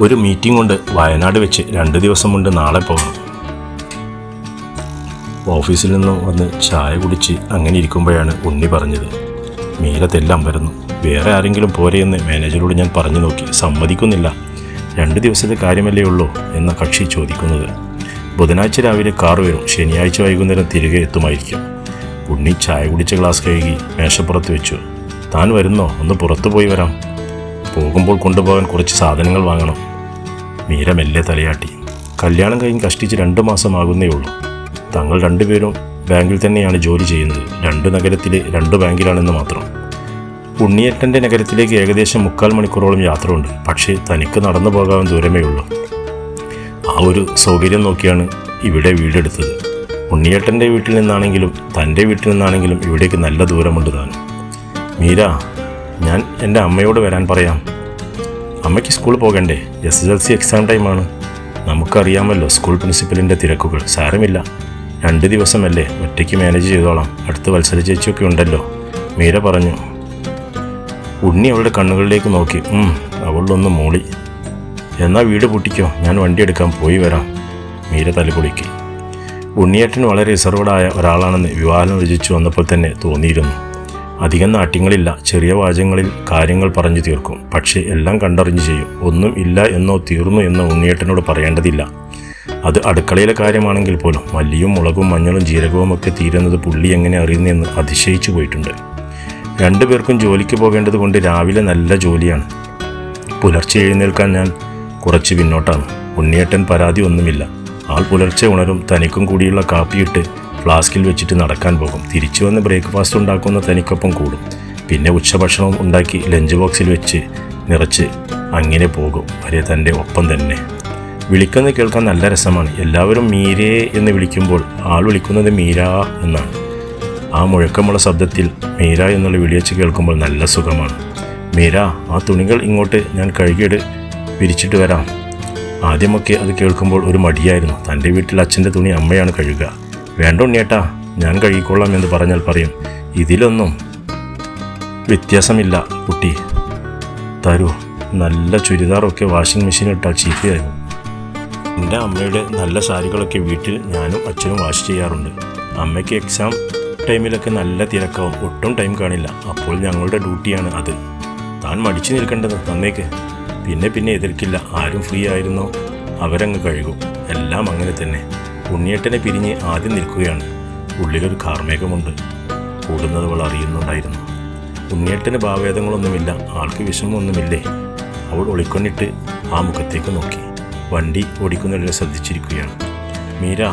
ഒരു മീറ്റിംഗ് കൊണ്ട് വയനാട് വെച്ച്. രണ്ട് ദിവസം കൊണ്ട് നാളെ പോകണം ഓഫീസിൽ നിന്നും വന്ന് ചായ കുടിച്ച് അങ്ങനെ ഇരിക്കുമ്പോഴാണ് ഉണ്ണി പറഞ്ഞത്. മീരത്തെല്ലാം വരുന്നു വേറെ ആരെങ്കിലും പോരെയെന്ന് മാനേജറോട് ഞാൻ പറഞ്ഞു നോക്കി. സമ്മതിക്കുന്നില്ല. രണ്ട് ദിവസത്തെ കാര്യമല്ലേ ഉള്ളൂ എന്ന കക്ഷി ചോദിക്കുന്നത്. ബുധനാഴ്ച രാവിലെ കാർ വരും. ശനിയാഴ്ച വൈകുന്നേരം തിരികെ എത്തുമായിരിക്കും. ഉണ്ണി ചായ കുടിച്ച ഗ്ലാസ് കഴുകി മേശപ്പുറത്ത് വെച്ചു. താൻ വരുന്നോ? ഒന്ന് പുറത്തു പോയി വരാം. പോകുമ്പോൾ കൊണ്ടുപോകാൻ കുറച്ച് സാധനങ്ങൾ വാങ്ങണം. മീര മെല്ലെ തലയാട്ടി. കല്യാണം കഴിഞ്ഞ് കഷ്ടിച്ച് രണ്ട് മാസമാകുന്നേ ഉള്ളൂ. തങ്ങൾ രണ്ടുപേരും ബാങ്കിൽ തന്നെയാണ് ജോലി ചെയ്യുന്നത്. രണ്ട് നഗരത്തിലെ രണ്ട് ബാങ്കിലാണെന്ന് മാത്രം. ഉണ്ണിയേട്ടന്റെ നഗരത്തിലേക്ക് ഏകദേശം മുക്കാൽ മണിക്കൂറോളം യാത്രയുണ്ട്. പക്ഷേ തനിക്ക് നടന്നു പോകാൻ ദൂരമേ ഉള്ളൂ. ആ ഒരു സൗകര്യം നോക്കിയാണ് ഇവിടെ വീടെടുത്തത്. ഉണ്ണിയേട്ടന്റെ വീട്ടിൽ നിന്നാണെങ്കിലും തന്റെ വീട്ടിൽ നിന്നാണെങ്കിലും ഇവിടേക്ക് നല്ല ദൂരമുണ്ട് താനും. മീര ഞാൻ എന്റെ അമ്മയോട് വരാൻ പറയാം. അമ്മയ്ക്ക് സ്കൂളിൽ പോകണ്ടേ? S S L C exam ടൈമാണ് നമുക്കറിയാമല്ലോ സ്കൂൾ പ്രിൻസിപ്പലിന്റെ തിരക്കുകൾ. സാരമില്ല. രണ്ട് ദിവസമല്ലേ ഒറ്റയ്ക്ക് മാനേജ് ചെയ്തോളാം. അടുത്ത് വത്സര ചേച്ചിയൊക്കെ ഉണ്ടല്ലോ. മീര പറഞ്ഞു. ഉണ്ണി അവളുടെ കണ്ണുകളിലേക്ക് നോക്കി. അവളൊന്ന് മൂളി. എന്നാൽ വീട് പൊട്ടിക്കോ? ഞാൻ വണ്ടി എടുക്കാൻ പോയി വരാം. മീര തലകുളിക്കി ഉണ്ണിയേട്ടൻ വളരെ റിസർവ്ഡായ ഒരാളാണെന്ന് വിവാഹം രചിച്ചു വന്നപ്പോൾ തന്നെ തോന്നിയിരുന്നു. അധികം നാട്യങ്ങളില്ല. ചെറിയ വാചകങ്ങളിൽ കാര്യങ്ങൾ പറഞ്ഞു തീർക്കും. പക്ഷേ എല്ലാം കണ്ടറിഞ്ഞ് ചെയ്യും. ഒന്നും ഇല്ല എന്നോ തീർന്നു എന്നോ ഉണ്ണിയേട്ടനോട് പറയേണ്ടതില്ല. അത് അടുക്കളയിലെ കാര്യമാണെങ്കിൽ പോലും മല്ലിയും മുളകും മഞ്ഞളും ജീരകവും ഒക്കെ തീരുന്നത് പുള്ളി എങ്ങനെ അറിയുന്നെന്ന് അതിശയിച്ചു പോയിട്ടുണ്ട്. രണ്ടുപേർക്കും ജോലിക്ക് പോകേണ്ടത് കൊണ്ട് രാവിലെ നല്ല ജോലിയാണ്. പുലർച്ചെ എഴുന്നേൽക്കാൻ ഞാൻ കുറച്ച് പിന്നോട്ടാണ്. ഉണ്ണിയേട്ടൻ പരാതി ഒന്നുമില്ല. ആൾ പുലർച്ചെ ഉണരും. തനിക്കും കൂടിയുള്ള കാപ്പിയിട്ട് ഫ്ലാസ്കിൽ വെച്ചിട്ട് നടക്കാൻ പോകും. തിരിച്ചു വന്ന് ബ്രേക്ക്ഫാസ്റ്റ് ഉണ്ടാക്കുന്ന തനിക്കൊപ്പം കൂടും. പിന്നെ ഉച്ചഭക്ഷണം ഉണ്ടാക്കി ലഞ്ച് ബോക്സിൽ വെച്ച് നിറച്ച് അങ്ങനെ പോകും. വരെ തന്റെ ഒപ്പം തന്നെ. വിളിക്കുന്നത് കേൾക്കാൻ നല്ല രസമാണ്. എല്ലാവരും മീരേ എന്ന് വിളിക്കുമ്പോൾ ആൾ വിളിക്കുന്നത് മീര എന്നാണ്. ആ മുഴക്കമുള്ള ശബ്ദത്തിൽ മീര എന്നുള്ള വിളിയച്ച് കേൾക്കുമ്പോൾ നല്ല സുഖമാണ്. മീര ആ തുണികൾ ഇങ്ങോട്ട് ഞാൻ കഴുകിയിട്ട് വിരിച്ചിട്ട് വരാം. ആദ്യമൊക്കെ അത് കേൾക്കുമ്പോൾ ഒരു മടിയായിരുന്നു. തന്റെ വീട്ടിൽ അച്ഛന്റെ തുണി അമ്മയാണ് കഴുകുക. വേണ്ട ഉണ്ണിയേട്ടാ ഞാൻ കഴുകിക്കൊള്ളാം എന്ന് പറഞ്ഞാൽ പറയും. ഇതിലൊന്നും വ്യത്യാസമില്ല കുട്ടി. തരൂ നല്ല ചുരിദാറൊക്കെ വാഷിംഗ് മെഷീൻ ഇട്ടാൽ ചീത്തയായിരുന്നു എന്റെ അമ്മയുടെ നല്ല സാരികളൊക്കെ വീട്ടിൽ ഞാനും അച്ഛനും വാഷ് ചെയ്യാറുണ്ട്. അമ്മയ്ക്ക് എക്സാം ടൈമിലൊക്കെ നല്ല തിരക്കാവും ഒട്ടും ടൈം കാണില്ല. അപ്പോൾ ഞങ്ങളുടെ ഡ്യൂട്ടിയാണ് അത്. താൻ മടിച്ചു നിൽക്കേണ്ടത് തന്നേക്ക് പിന്നെ പിന്നെ എതിർക്കില്ല ആരും ഫ്രീ ആയിരുന്നോ? അവരങ്ങ് കഴുകും. എല്ലാം അങ്ങനെ തന്നെ. ഉണ്ണിയേട്ടനെ പിരിഞ്ഞ് ആദ്യം നിൽക്കുകയാണ്. ഉള്ളിലൊരു കാർമേഘമുണ്ട്. കൂടുന്നത് അവൾ അറിയുന്നുണ്ടായിരുന്നു. ഉണ്ണിയേട്ടന് ഭാവേദങ്ങളൊന്നുമില്ല ആൾക്ക് വിഷമമൊന്നുമില്ലേ? അവൾ ഒളിക്കൊണ്ടിട്ട് ആ മുഖത്തേക്ക് നോക്കി. വണ്ടി ഓടിക്കുന്നതിനെ ശ്രദ്ധിച്ചിരിക്കുകയാണ്. മീര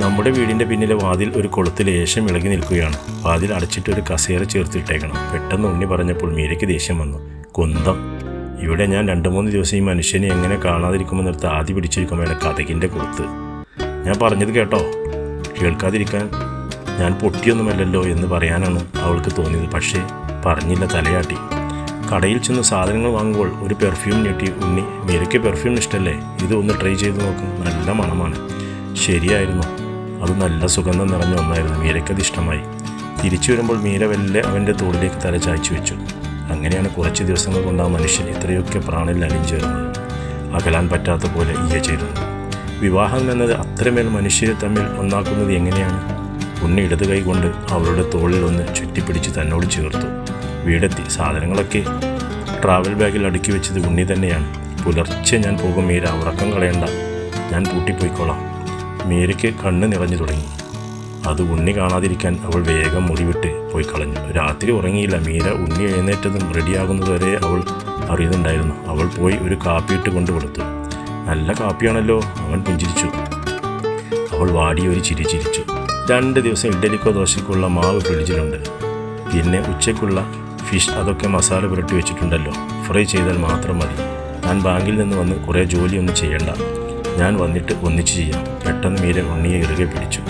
നമ്മുടെ വീടിന്റെ പിന്നിലെ വാതിൽ ഒരു കുളത്തിൽ ഏശം ഇളകി നിൽക്കുകയാണ്. വാതിൽ അടച്ചിട്ട് ഒരു കസേര ചേർത്തിട്ടേക്കണം. പെട്ടെന്ന് ഉണ്ണി പറഞ്ഞപ്പോൾ മീരയ്ക്ക് ദേഷ്യം വന്നു. കുന്തം. ഇവിടെ ഞാൻ രണ്ട് മൂന്ന് ദിവസം ഈ മനുഷ്യനെ എങ്ങനെ കാണാതിരിക്കുമെന്നെടുത്ത് ആദ്യ പിടിച്ചിരിക്കുമ്പോൾ കഥകിന്റെ കൊടുത്ത് ഞാൻ പറഞ്ഞത് കേട്ടോ കേൾക്കാതിരിക്കാൻ ഞാൻ പൊട്ടിയൊന്നുമല്ലല്ലോ എന്ന് പറയാനാണ് അവൾക്ക് തോന്നിയത്. പക്ഷേ പറഞ്ഞില്ല തലയാട്ടി. കടയിൽ ചെന്ന് സാധനങ്ങൾ വാങ്ങുമ്പോൾ ഒരു പെർഫ്യൂം ഞെട്ടി. ഉണ്ണി മീരയ്ക്ക് പെർഫ്യൂം ഇഷ്ടമല്ലേ ഇത് ഒന്ന് ട്രൈ ചെയ്ത് നോക്കും. നല്ല മണമാണ്. ശരിയായിരുന്നു. അത് നല്ല സുഗന്ധം നിറഞ്ഞ ഒന്നായിരുന്നു. മീരയ്ക്കത് ഇഷ്ടമായി. തിരിച്ചു വരുമ്പോൾ മീര വല്ല അവന്റെ തോളിലേക്ക് തല ചായ്ച്ചു വെച്ചു. അങ്ങനെയാണ് കുറച്ച് ദിവസങ്ങൾ കൊണ്ട് ആ മനുഷ്യൻ ഇത്രയൊക്കെ പ്രാണിൽ അലിഞ്ചേർന്നത് അകലാൻ പറ്റാത്ത പോലെ ഈയ ചേരുന്നു വിവാഹം എന്നത് അത്രമേൽ മനുഷ്യരെ തമ്മിൽ ഒന്നാക്കുന്നത് എങ്ങനെയാണ്? ഉണ്ണി ഇടത് കൈ കൊണ്ട് അവളുടെ തോളിൽ ഒന്ന് ചുറ്റിപ്പിടിച്ച് തന്നോട് ചേർത്തു. വീടെത്തി. സാധനങ്ങളൊക്കെ. ട്രാവൽ ബാഗിൽ അടുക്കി വെച്ചത് ഉണ്ണി തന്നെയാണ്. പുലർച്ചെ ഞാൻ പോകും മീര. ഉറക്കം കളയണ്ട. ഞാൻ പൂട്ടിപ്പോയിക്കോളാം. മീരയ്ക്ക് കണ്ണ് നിറഞ്ഞു തുടങ്ങി. അത് ഉണ്ണി കാണാതിരിക്കാൻ അവൾ വേഗം മുടിവിട്ട് പോയി കളഞ്ഞു. രാത്രി ഉറങ്ങിയില്ല. മീര ഉണ്ണി എഴുന്നേറ്റതും റെഡിയാകുന്നതുവരെ അവൾ അറിയുന്നുണ്ടായിരുന്നു. അവൾ പോയി ഒരു കാപ്പിയിട്ട് കൊണ്ടു കൊടുത്തു. നല്ല കാപ്പിയാണല്ലോ അവൻ പുഞ്ചിരിച്ചു. അവൾ വാടി ഒരു ചിരി ചിരിച്ചു. രണ്ട് ദിവസം ഇഡ്ഡലിക്കോ ദോശയ്ക്കുള്ള മാവ് ഫ്രിഡ്ജിലുണ്ട്. പിന്നെ ഉച്ചയ്ക്കുള്ള ഫിഷ് അതൊക്കെ മസാല പുരട്ടി വെച്ചിട്ടുണ്ടല്ലോ. ഫ്രൈ ചെയ്താൽ മാത്രം മതി. ഞാൻ ബാങ്കിൽ നിന്ന് വന്ന് കുറേ ജോലിയൊന്നും ചെയ്യണ്ട. ഞാൻ വന്നിട്ട് ഒന്നിച്ച് ചെയ്യാം. പെട്ടെന്ന് മീര ഉണ്ണിയെ ഇറുകെ പിടിച്ചു.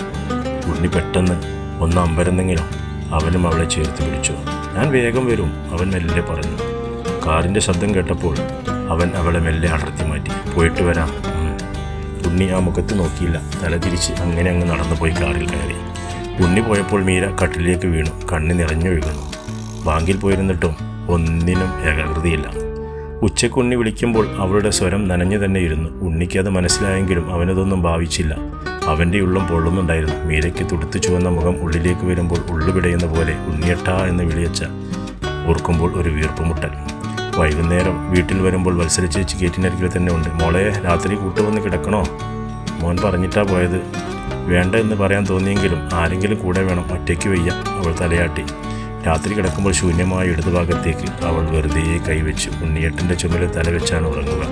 ഉണ്ണി പെട്ടെന്ന് ഒന്ന് അമ്പരന്നെങ്കിലും അവനും അവളെ ചേർത്ത് പിടിച്ചു. ഞാൻ വേഗം വരും അവൻ മെല്ലെ പറഞ്ഞു. കാറിന്റെ ശബ്ദം കേട്ടപ്പോൾ അവൻ അവളെ മെല്ലെ അടർത്തി മാറ്റി. പോയിട്ട് വരാം. ഉണ്ണി ആ മുഖത്ത് നോക്കിയില്ല. തല തിരിച്ച് അങ്ങനെ അങ്ങ് നടന്നു പോയി കാറിൽ കയറി. ഉണ്ണി പോയപ്പോൾ മീര കട്ടിലേക്ക് വീണു. കണ്ണ് നിറഞ്ഞൊഴുകുന്നു ബാങ്കിൽ പോയിരുന്നിട്ടും ഒന്നിനും ഏകാഗ്രതയില്ല. ഉച്ചയ്ക്ക് ഉണ്ണി വിളിക്കുമ്പോൾ അവളുടെ സ്വരം നനഞ്ഞു തന്നെ ഇരുന്നു. ഉണ്ണിക്കത് മനസ്സിലായെങ്കിലും അവനതൊന്നും ഭാവിച്ചില്ല. അവന്റെ ഉള്ളം പൊള്ളുന്നുണ്ടായിരുന്നു മീരയ്ക്ക് തുടുത്തു ചുവന്ന മുഖം ഉള്ളിലേക്ക് വരുമ്പോൾ ഉള്ളുപിടയുന്ന പോലെ ഉണ്ണിയട്ട എന്ന് വിളിയച്ച ഓർക്കുമ്പോൾ ഒരു വീർപ്പുമുട്ടൽ വൈകുന്നേരം വീട്ടിൽ വരുമ്പോൾ വത്സര ചേച്ചി ഗേറ്റിനരികിൽ തന്നെ ഉണ്ട്. മോളെ രാത്രി കൂട്ടു വന്ന് കിടക്കണോ? മോൻ പറഞ്ഞിട്ടാ പോയത്. വേണ്ട എന്ന് പറയാൻ തോന്നിയെങ്കിലും ആരെങ്കിലും കൂടെ വേണം. ഒറ്റയ്ക്ക് വയ്യ. അവൾ തലയാട്ടി. രാത്രി കിടക്കുമ്പോൾ ശൂന്യമായ ഇടതുഭാഗത്തേക്ക് അവൾ വെറുതെ കൈവച്ച്. ഉണ്ണിയേട്ടന്റെ ചുമലിൽ തലവെച്ചാണ് ഉറങ്ങുക.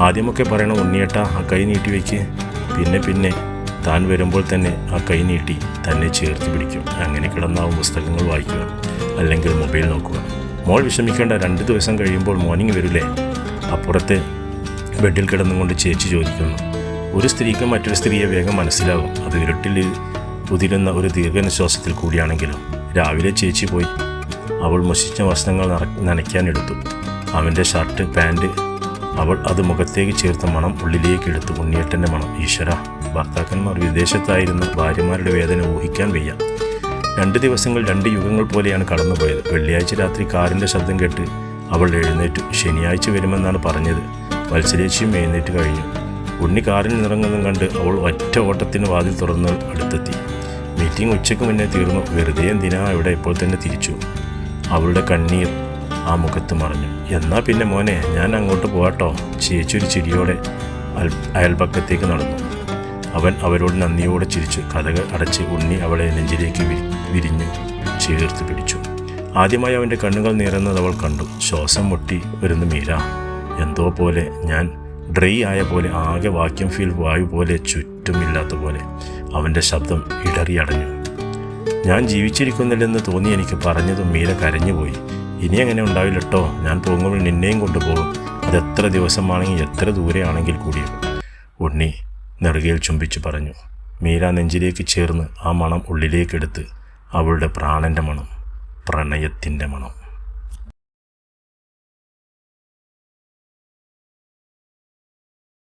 ആദ്യമൊക്കെ പറയണം ഉണ്ണിയേട്ട ആ കൈ നീട്ടി വയ്ക്ക് പിന്നെ പിന്നെ. താൻ വരുമ്പോൾ തന്നെ ആ കൈ നീട്ടി തന്നെ ചേർത്ത് പിടിക്കും. അങ്ങനെ കിടന്നാവും പുസ്തകങ്ങൾ വായിക്കുക അല്ലെങ്കിൽ മൊബൈൽ നോക്കുക. മോൾ വിഷമിക്കേണ്ട രണ്ട് ദിവസം കഴിയുമ്പോൾ മോർണിംഗ് വരില്ലേ? അപ്പുറത്തെ ബെഡിൽ കിടന്നുകൊണ്ട് ചേച്ചി ചോദിക്കുന്നു. ഒരു സ്ത്രീക്ക് മറ്റൊരു സ്ത്രീയെ വേഗം മനസ്സിലാകും അത് ഇരുട്ടിൽ ഉതിരുന്ന ഒരു ദീർഘനിശ്വാസത്തിൽ കൂടിയാണെങ്കിലും? രാവിലെ ചേച്ചി പോയി അവൾ മുഷിച്ച വസ്ത്രങ്ങൾ നനയ്ക്കാനെടുത്തു. അവന്റെ ഷർട്ട് പാന്റ് അവൾ അത് മുഖത്തേക്ക് ചേർത്ത മണം ഉള്ളിലേക്ക് എടുത്തു ഉണ്ണിയേട്ടന്റെ മണം. ഈശ്വര. ഭർത്താക്കന്മാർ വിദേശത്തായിരുന്ന ഭാര്യമാരുടെ വേദന ഊഹിക്കാൻ വയ്യ. രണ്ട് ദിവസങ്ങൾ രണ്ട് യുഗങ്ങൾ പോലെയാണ് കടന്നുപോയത്. വെള്ളിയാഴ്ച രാത്രി കാറിന്റെ ശബ്ദം കേട്ട് അവൾ എഴുന്നേറ്റു. ശനിയാഴ്ച വരുമെന്നാണ് പറഞ്ഞത്. മത്സരേച്ചിയും എഴുന്നേറ്റ് കഴിഞ്ഞു. ഉണ്ണി കാറിൽ നിന്നിറങ്ങുന്നതും കണ്ട് അവൾ ഒറ്റ ഓട്ടത്തിന് വാതിൽ തുറന്ന് അടുത്തെത്തി. മീറ്റിംഗ് ഉച്ചയ്ക്ക് മുന്നേ തീർന്നു. വെറുതെ എന്തിനാ ഇവിടെ ഇപ്പോൾ തന്നെ തിരിച്ചു? അവളുടെ കണ്ണീർ ആ മുഖത്ത് മറഞ്ഞു. എന്നാൽ പിന്നെ മോനെ ഞാൻ അങ്ങോട്ട് പോവാട്ടോ. ഒരു ചിരിയോടെ അയൽപക്കത്തേക്ക് നടന്നു. അവൻ അവരോട് നന്ദിയോടെ ചിരിച്ചു. കഥകൾ അടച്ച് ഉണ്ണി അവളെ നെഞ്ചിലേക്ക് വിരിഞ്ഞു ചേർത്ത് പിടിച്ചു. ആദ്യമായി അവന്റെ കണ്ണുകൾ നിറന്നത് അവൾ കണ്ടു. ശ്വാസം മുട്ടി വരുന്ന മീര. എന്തോ പോലെ ഞാൻ ഡ്രൈ ആയ പോലെ ആകെ വാക്യം ഫീൽ വായു പോലെ ചുറ്റുമില്ലാത്ത പോലെ അവന്റെ ശബ്ദം ഇടറി അടഞ്ഞു. ഞാൻ ജീവിച്ചിരിക്കുന്നില്ലെന്ന് തോന്നി എനിക്ക് പറഞ്ഞതും മീര കരഞ്ഞുപോയി. ഇനി അങ്ങനെ ഉണ്ടാവില്ലട്ടോ ഞാൻ പോകുമ്പോൾ നിന്നെയും കൊണ്ടുപോകും. അത് എത്ര ദിവസമാണെങ്കിൽ എത്ര ദൂരെയാണെങ്കിൽ കൂടിയും. ഉണ്ണി നെറുകയിൽ ചുംബിച്ചു പറഞ്ഞു മീര നെഞ്ചിലേക്ക് ചേർന്ന് ആ മണം ഉള്ളിലേക്കെടുത്ത് അവളുടെ പ്രാണന്റെ മണം പ്രണയത്തിന്റെ മണം.